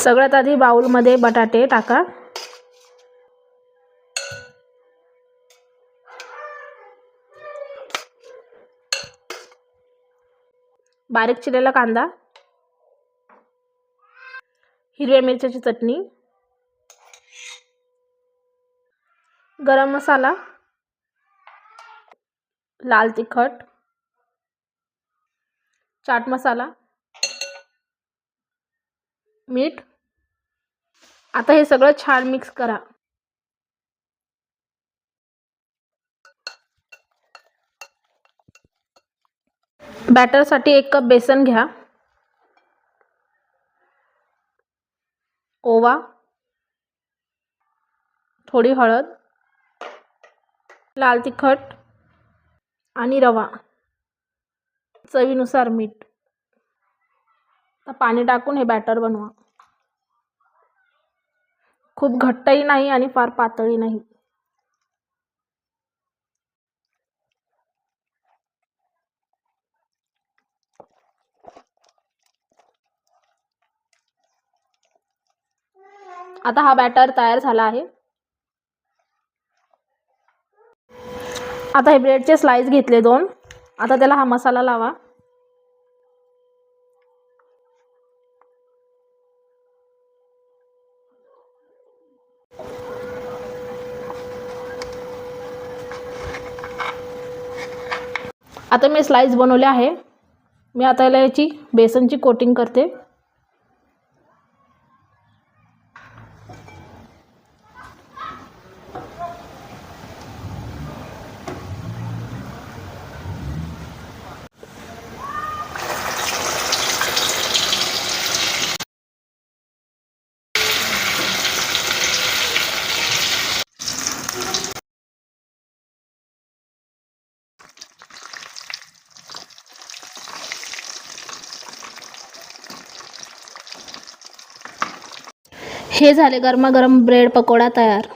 सगळ्यात आधी बाउलमध्ये बटाटे टाका. बारीक चिरलेला कांदा. हिरव्या मिरच्याची चटणी. गरम मसाला. लाल तिखट. चाट मसाला. मीठ. आता हे सगळं छान मिक्स करा. बॅटरसाठी एक कप बेसन घ्या. ओवा. थोडी हळद. लाल तिखट. आणि रवा. चवीनुसार मीठ. आता पाणी टाकून हे बॅटर बनवा. खूप घट्टही नाही आणि फार पातळी नाही. आता हा बॅटर तयार झाला आहे. आता हे ब्रेडचे स्लाइस घेतले दोन. आता त्याला हा मसाला लावा. आता मी स्लाईस बनवले आहे. मी आता याला याची बेसनची कोटिंग करते. हे झाले गरमागरम ब्रेड पकोडा तयार.